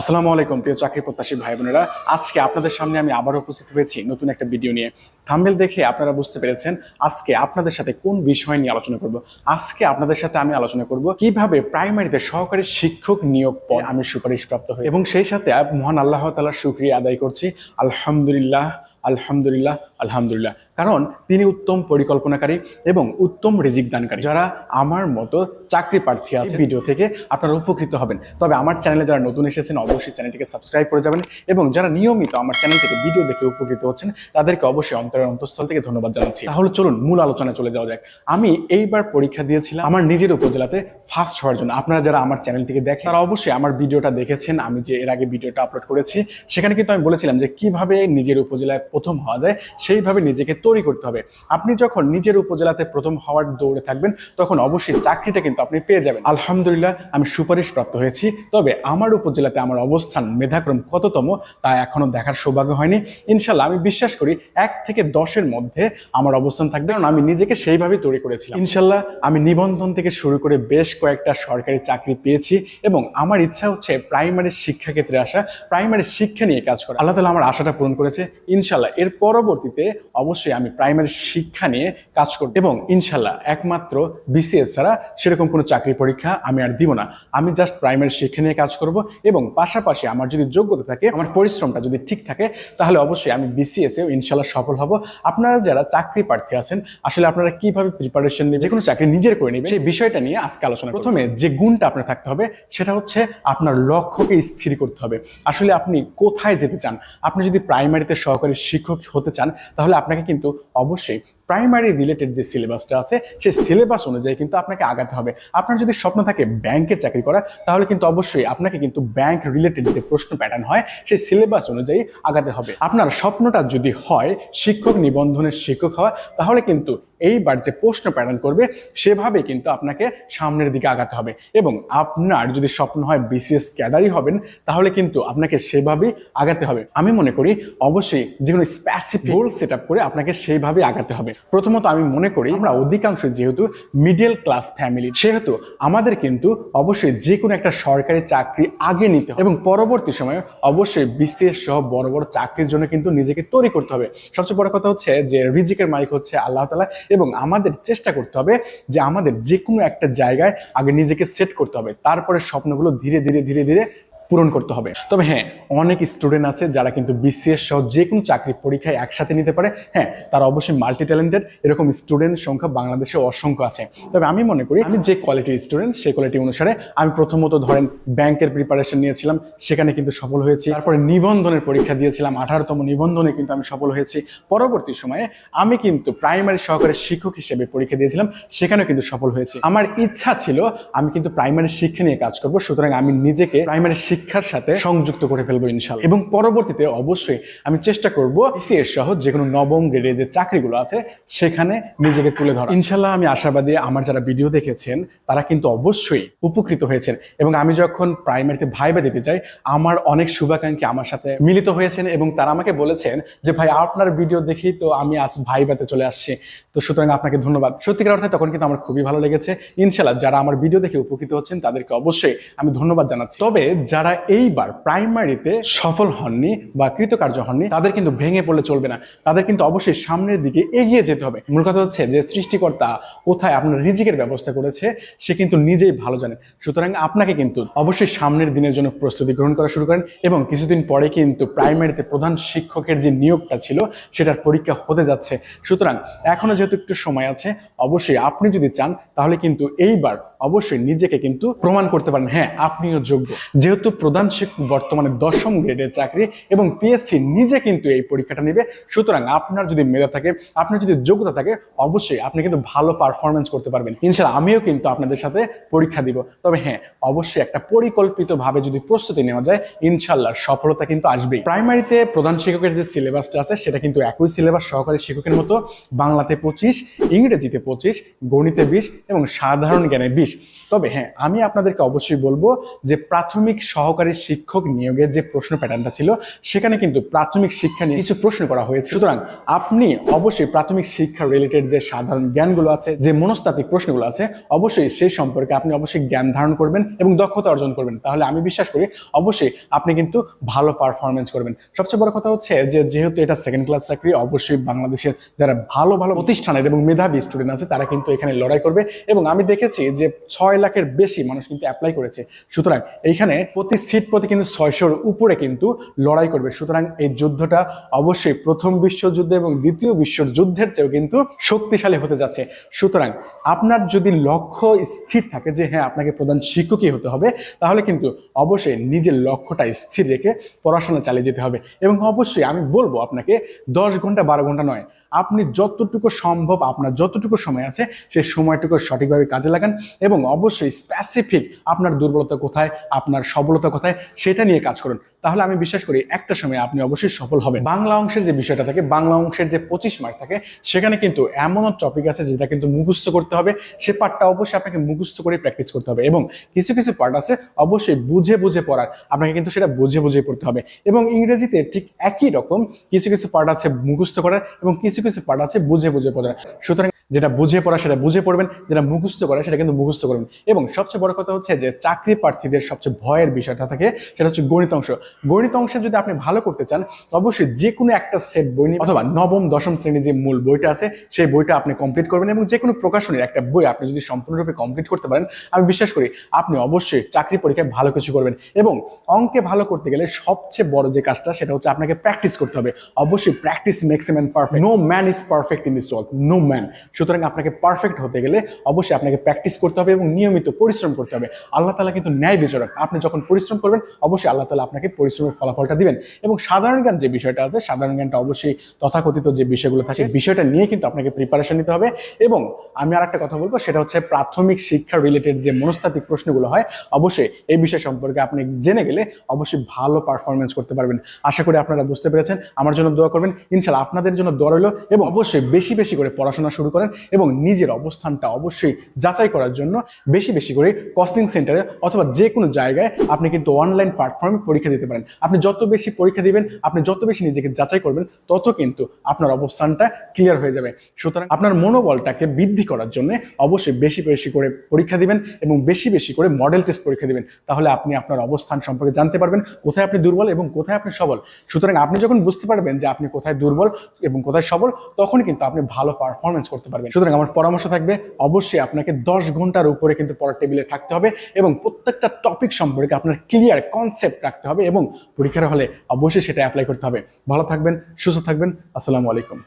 আসসালামু আলাইকুম, প্রিয় চাকরি প্রত্যাশী ভাই বোনেরা আজকে আপনাদের সামনে আমি আবার উপস্থিত হয়েছি নতুন একটা ভিডিও নিয়ে। থাম্বেল দেখে আপনারা বুঝতে পেরেছেন আজকে আপনাদের সাথে কোন বিষয় নিয়ে আলোচনা করব। আজকে আপনাদের সাথে আমি আলোচনা করব কীভাবে প্রাইমারিতে সহকারী শিক্ষক নিয়োগ পদ আমি সুপারিশ প্রাপ্ত হই। এবং সেই সাথে মহান আল্লাহ তাআলার শুকরিয়া আদায় করছি। আলহামদুলিল্লাহ আলহামদুলিল্লাহ আলহামদুলিল্লাহ। কারণ তিনি উত্তম পরিকল্পনাকারী এবং উত্তম রিজিক দানকারী। যারা আমার মতো চাকরি প্রার্থী আছে ভিডিও থেকে আপনারা উপকৃত হবেন। তবে আমার চ্যানেলে যারা নতুন এসেছেন, অবশ্যই চ্যানেলটিকে সাবস্ক্রাইব করে যাবেন এবং যারা নিয়মিত আমার চ্যানেল থেকে ভিডিও দেখে উপকৃত হচ্ছেন, তাদেরকে অবশ্যই অন্তরের অন্তঃস্থল থেকে ধন্যবাদ জানাচ্ছি। তাহলে চলুন মূল আলোচনায় চলে যাওয়া যাক। আমি এইবার পরীক্ষা দিয়েছিলাম আমার নিজের উপজেলাতে ফার্স্ট হওয়ার জন্য। আপনারা যারা আমার চ্যানেলটিকে দেখেন, তারা অবশ্যই আমার ভিডিওটা দেখেছেন। আমি যে এর আগে ভিডিওটা আপলোড করেছি, সেখানে কিন্তু আমি বলেছিলাম যে কীভাবে নিজের উপজেলায় প্রথম হওয়া যায় সেইভাবে নিজেকে তৈরি করতে হবে। আপনি যখন নিজের উপজেলাতে প্রথম হওয়ার দৌড়ে থাকবেন, তখন অবশ্যই চাকরিটা কিন্তু আপনি পেয়ে যাবেন। আলহামদুলিল্লাহ, আমি সুপারিশ প্রাপ্ত হয়েছি। তবে আমার উপজেলাতে আমার অবস্থান, মেধাক্রম কততম, তা এখনও দেখার সৌভাগ্য হয়নি। ইনশাল্লাহ আমি বিশ্বাস করি এক থেকে দশের মধ্যে আমার অবস্থান থাকবে। কারণ আমি নিজেকে সেইভাবেই তৈরি করেছিলাম। ইনশাল্লাহ আমি নিবন্ধন থেকে শুরু করে বেশ কয়েকটা সরকারি চাকরি পেয়েছি এবং আমার ইচ্ছা হচ্ছে প্রাইমারি শিক্ষাক্ষেত্রে আসা, প্রাইমারি শিক্ষা নিয়ে কাজ করা। আল্লাহ তালা আমার আশাটা পূরণ করেছে। ইনশাল্লাহ এর পরবর্তীতে অবশ্যই আমি প্রাইমারি শিক্ষা নিয়ে কাজ করব। এবং ইনশাল্লাহ একমাত্র বিসিএস ছাড়া সেরকম কোনো চাকরি পরীক্ষা আমি আর দিব না। আমি জাস্ট প্রাইমারি শিক্ষা নিয়ে কাজ করব এবং পাশাপাশি আমার যদি যোগ্যতা থাকে, আমার পরিশ্রমটা যদি ঠিক থাকে, তাহলে অবশ্যই আমি বিসিএস এও ইনশাল্লাহ সফল হব। আপনারা যারা চাকরি প্রার্থী আছেন, আসলে আপনারা কীভাবে প্রিপারেশন নেবেন যে কোনো চাকরি নিজের করে নেবেন, সেই বিষয়টা নিয়ে আজকে আলোচনা প্রথমে যে গুণটা আপনার থাকতে হবে, সেটা হচ্ছে আপনার লক্ষ্যকে স্থির করতে হবে। আসলে আপনি কোথায় যেতে চান, আপনি যদি প্রাইমারিতে সহকারী শিক্ষক হতে চান তাহলে আপনাকে কিন্তু অবশ্যই প্রাইমারি রিলেটেড যে সিলেবাসটা আছে, সেই সিলেবাস অনুযায়ী কিন্তু আপনাকে আগাতে হবে। আপনার যদি স্বপ্ন থাকে ব্যাংকের চাকরি করা তাহলে কিন্তু অবশ্যই আপনাকে কিন্তু ব্যাংক রিলেটেড যে প্রশ্ন প্যাটার্ন হয়, সেই সিলেবাস অনুযায়ী আগাতে হবে। আপনার স্বপ্নটা যদি হয়, শিক্ষক নিবন্ধনের শিক্ষক হওয়া, তাহলে কিন্তু এইবার যে প্রশ্ন প্যাটার্ন করবে, সেভাবে কিন্তু আপনাকে সামনের দিকে আগাতে হবে। এবং আপনার যদি স্বপ্ন হয় বিসিএস ক্যাডারই হবেন, তাহলে কিন্তু আপনাকে সেভাবেই আগাতে হবে। আমি মনে করি, অবশ্যই যে কোনো স্পেসিফিক গোল সেট করে আপনাকে সেইভাবে আগাতে হবে। প্রথমত আমি মনে করি, আমরা অধিকাংশ যেহেতু মিডল ক্লাস ফ্যামিলি সেহেতু আমাদের কিন্তু অবশ্যই যে কোনো একটা সরকারি চাকরি আগে নিতে হবে এবং পরবর্তী সময়ে অবশ্যই বিশেষ সহ বড় বড় চাকরির জন্য কিন্তু নিজেকে তৈরি করতে হবে। সবচেয়ে বড় কথা হচ্ছে যে রিজিকের মালিক হচ্ছে আল্লাহ তালা এবং আমাদের চেষ্টা করতে হবে যে আমাদের যে কোনো একটা জায়গায় আগে নিজেকে সেট করতে হবে। তারপরে স্বপ্নগুলো ধীরে ধীরে ধীরে ধীরে পূরণ করতে হবে। তবে হ্যাঁ অনেক স্টুডেন্ট আছে যারা কিন্তু বিসিএস সহ যে কোনো চাকরি পরীক্ষায় একসাথে নিতে পারে। হ্যাঁ তারা অবশ্যই মাল্টি ট্যালেন্টেড এরকম স্টুডেন্ট সংখ্যা বাংলাদেশে অসংখ্য আছে। তবে আমি মনে করি, আমি যে কোয়ালিটির স্টুডেন্ট সেই কোয়ালিটি অনুসারে আমি প্রথমত ধরেন ব্যাংকের প্রিপারেশন নিয়েছিলাম, সেখানে কিন্তু সফল হয়েছি। তারপরে নিবন্ধনের পরীক্ষা দিয়েছিলাম, আঠারোতম নিবন্ধনে কিন্তু আমি সফল হয়েছি। পরবর্তী সময়ে আমি কিন্তু প্রাইমারি সহকারী শিক্ষক হিসেবে পরীক্ষা দিয়েছিলাম, সেখানেও কিন্তু সফল হয়েছি। আমার ইচ্ছা ছিল, আমি কিন্তু প্রাইমারি শিক্ষা নিয়ে কাজ করব, সুতরাং আমি নিজেকে প্রাইমারি শিক্ষার সাথে সংযুক্ত করে ফেলব ইনশাল্লাহ। এবং পরবর্তীতে অবশ্যই আমি চেষ্টা করব বিসিএস সহ যে কোনো নবম গ্রেডে যে চাকরিগুলো আছে সেখানে নিজেকে তুলে ধরা ইনশাল্লাহ আমি আশাবাদী আমার যারা ভিডিও দেখেছেন তারা কিন্তু অবশ্যই উপকৃত হয়েছেন। এবং আমি যখন প্রাইমারিতে ভাইবা দিতে যাই আমার অনেক শুভাকাঙ্ক্ষী আমার সাথে মিলিত হয়েছেন এবং তারা আমাকে বলেছেন যে ভাই আপনার ভিডিও দেখেই তো আমি আজ ভাইবাতে চলে আসছি। তো সুতরাং আপনাকে ধন্যবাদ। সত্যিকার অর্থে তখন কিন্তু আমার খুবই ভালো লেগেছে। ইনশাল্লাহ যারা আমার ভিডিও দেখে উপকৃত হচ্ছেন তাদেরকে অবশ্যই আমি ধন্যবাদ জানাচ্ছি। তবে যারা এইবার প্রাইমারিতে সফল হননি বা কৃতকার্য হননি, তাদের কিন্তু ভেঙে পড়লে চলবে না। তাদের কিন্তু অবশ্যই সামনের দিকে এগিয়ে যেতে হবে। মূল কথা হচ্ছে যে সৃষ্টিকর্তা কোথায় আপনার রিজিকের ব্যবস্থা করেছে, সে কিন্তু নিজেই ভালো জানে। সুতরাং আপনাকে কিন্তু অবশ্যই সামনের দিনের জন্য প্রস্তুতি গ্রহণ করা শুরু করেন এবং কিছুদিন পরে কিন্তু প্রাইমারিতে প্রধান শিক্ষকের যে নিয়োগটা ছিল, সেটার পরীক্ষা হতে যাচ্ছে। সুতরাং এখনও যেহেতু একটু সময় আছে, অবশ্যই আপনি যদি চান, তাহলে কিন্তু এইবার অবশ্যই নিজেকে কিন্তু প্রমাণ করতে পারেন। হ্যাঁ আপনিও যোগ্য। যেহেতু প্রধান শিক্ষক বর্তমানে দশম গ্রেডের চাকরি এবং পিএসসি নিজে কিন্তু এই পরীক্ষাটা নেবে। সুতরাং আপনার যদি মেধা থাকে, আপনার যদি যোগ্যতা থাকে, অবশ্যই আপনি কিন্তু ভালো পারফরমেন্স করতে পারবেন। ইনশাল্লাহ আমিও কিন্তু আপনাদের সাথে পরীক্ষা দিব। তবে হ্যাঁ অবশ্যই একটা পরিকল্পিতভাবে যদি প্রস্তুতি নেওয়া যায় ইনশাল্লাহ সফলতা কিন্তু আসবেই। প্রাইমারিতে প্রধান শিক্ষকের যে সিলেবাসটা আছে, সেটা কিন্তু একই সিলেবাস সহকারী শিক্ষকের মতো। বাংলাতে পঁচিশ, ইংরেজিতে পঁচিশ, গণিতে বিশ এবং সাধারণ জ্ঞানে বিশ। তবে হ্যাঁ আমি আপনাদেরকে অবশ্যই বলব যে প্রাথমিক সহ সহকারী শিক্ষক নিয়োগের যে প্রশ্ন প্যাটার্নটা ছিল, সেখানে কিন্তু প্রাথমিক শিক্ষা নিয়ে কিছু প্রশ্ন করা হয়েছে। সুতরাং আপনি অবশ্যই প্রাথমিক শিক্ষা রিলেটেড যে সাধারণ জ্ঞানগুলো আছে, যে মনস্তাত্ত্বিক প্রশ্নগুলো আছে, অবশ্যই সেই সম্পর্কে আপনি অবশ্যই জ্ঞান ধারণ করবেন এবং দক্ষতা অর্জন করবেন। তাহলে আমি বিশ্বাস করি অবশ্যই আপনি কিন্তু ভালো পারফরমেন্স করবেন। সবচেয়ে বড় কথা হচ্ছে যে, যেহেতু এটা সেকেন্ড ক্লাস চাকরি, অবশ্যই বাংলাদেশের যারা ভালো ভালো প্রতিষ্ঠানের এবং মেধাবী স্টুডেন্ট আছে, তারা কিন্তু এখানে লড়াই করবে। এবং আমি দেখেছি যে, ছয় লাখের বেশি মানুষ কিন্তু অ্যাপ্লাই করেছে। সুতরাং এইখানে প্রতি সিট প্রতি কিন্তু ছয়শোর উপরে কিন্তু লড়াই করবে। সুতরাং এই যুদ্ধটা অবশ্যই প্রথম বিশ্বযুদ্ধ এবং দ্বিতীয় বিশ্বযুদ্ধের চেয়েও কিন্তু শক্তিশালী হতে যাচ্ছে। সুতরাং আপনার যদি লক্ষ্য স্থির থাকে যে হ্যাঁ আপনাকে প্রধান শিক্ষকই হতে হবে, তাহলে কিন্তু অবশ্যই নিজের লক্ষ্যটা স্থির রেখে পড়াশোনা চালিয়ে যেতে হবে। এবং অবশ্যই আমি বলব আপনাকে, দশ ঘণ্টা বারো ঘণ্টা নয় আপনি যতটুকু সম্ভব আপনার যতটুকু সময় আছে, সেই সময়টুকু সঠিকভাবে কাজে লাগান এবং অবশ্যই স্পেসিফিক আপনার দুর্বলতা কোথায়, আপনার সবলতা কোথায়, সেটা নিয়ে কাজ করুন। তাহলে আমি বিশ্বাস করি একটা সময় আপনি অবশ্যই সফল হবেন। বাংলা অংশের যে বিষয়টা থাকে, বাংলা অংশের যে পঁচিশ মার্ক থাকে, সেখানে কিন্তু এমন টপিক আছে যেটা কিন্তু মুখস্থ করতে হবে। সে পার্টটা অবশ্যই আপনাকে মুখস্থ করে প্র্যাকটিস করতে হবে এবং কিছু কিছু পার্ট আছে অবশ্যই বুঝে বুঝে পড়ার। আপনাকে কিন্তু সেটা বুঝে বুঝে পড়তে হবে এবং ইংরেজিতে ঠিক একই রকম কিছু কিছু পার্ট আছে মুখস্থ করার এবং কিছু কিছু পার্ট আছে বুঝে বুঝে পড়া সুতরাং যেটা বুঝে পড়া, সেটা বুঝে পড়বেন, যেটা মুখস্থ করা, সেটা কিন্তু মুখস্থ করবেন। এবং সবচেয়ে বড় কথা হচ্ছে যে, চাকরি প্রার্থীদের সবচেয়ে ভয়ের বিষয়টা থাকে, সেটা হচ্ছে গণিত অংশ। গণিত অংশে যদি আপনি ভালো করতে চান অবশ্যই যে কোনো একটা সেট বই নিয়ে, অথবা নবম, দশম শ্রেণির যে মূল বইটা আছে, সেই বইটা আপনি কমপ্লিট করবেন এবং যে কোনো প্রকাশনের একটা বই আপনি যদি সম্পূর্ণরূপে কমপ্লিট করতে পারেন, আমি বিশ্বাস করি আপনি অবশ্যই চাকরি পরীক্ষায় ভালো কিছু করবেন। এবং অঙ্কে ভালো করতে গেলে সবচেয়ে বড় যে কাজটা, সেটা হচ্ছে আপনাকে প্র্যাকটিস করতে হবে। অবশ্যই practice makes man perfect no man is perfect in this world no man সুতরাং আপনাকে পারফেক্ট হতে গেলে অবশ্যই আপনাকে প্র্যাকটিস করতে হবে এবং নিয়মিত পরিশ্রম করতে হবে। আল্লাহ তালা কিন্তু ন্যায় বিচারক আপনি যখন পরিশ্রম করবেন অবশ্যই আল্লাহ তালা আপনাকে পরিশ্রমের ফলাফলটা দিবেন। এবং সাধারণ জ্ঞান যে বিষয়টা আছে সাধারণ জ্ঞানটা অবশ্যই তথাকথিত যে বিষয়গুলো থাকে বিষয়টা নিয়ে কিন্তু আপনাকে প্রিপারেশন নিতে হবে। এবং আমি আর একটা কথা বলব সেটা হচ্ছে প্রাথমিক শিক্ষা রিলেটেড যে মনস্তাত্ত্বিক প্রশ্নগুলো হয় অবশ্যই এই বিষয় সম্পর্কে আপনি জেনে গেলে অবশ্যই ভালো পারফরমেন্স করতে পারবেন। আশা করি আপনারা বুঝতে পেরেছেন। আমার জন্য দোয়া করবেন। ইনশাল্লাহ আপনাদের জন্য দোয়া রইল এবং অবশ্যই বেশি বেশি করে পড়াশোনা শুরু করেন। এবং নিজের অবস্থানটা অবশ্যই যাচাই করার জন্য বেশি বেশি করে কোচিং সেন্টারে অথবা যে কোনো জায়গায় আপনি কিন্তু অনলাইন প্ল্যাটফর্মে পরীক্ষা দিতে পারেন। আপনি যত বেশি পরীক্ষা দিবেন, আপনি যত বেশি নিজেকে যাচাই করবেন, তত কিন্তু আপনার অবস্থানটা ক্লিয়ার হয়ে যাবে। সুতরাং আপনার মনোবলটাকে বৃদ্ধি করার জন্য অবশ্যই বেশি বেশি করে পরীক্ষা দিবেন এবং বেশি বেশি করে মডেল টেস্ট পরীক্ষা দিবেন। তাহলে আপনি আপনার অবস্থান সম্পর্কে জানতে পারবেন, কোথায় আপনি দুর্বল এবং কোথায় আপনি সবল। সুতরাং আপনি যখন বুঝতে পারবেন যে আপনি কোথায় দুর্বল এবং কোথায় সবল তখন কিন্তু আপনি ভালো পারফরমেন্স করতে পারবেন। সুতরাং আমার পরামর্শ থাকবে, অবশ্যই আপনাকে দশ ঘণ্টার উপরে কিন্তু পড়ার টেবিলে থাকতে হবে এবং প্রত্যেকটা টপিক সম্পর্কে আপনার ক্লিয়ার কনসেপ্ট রাখতে হবে এবং পরীক্ষার হলে অবশ্যই সেটা অ্যাপ্লাই করতে হবে। ভালো থাকবেন, সুস্থ থাকবেন, আসসালামু আলাইকুম।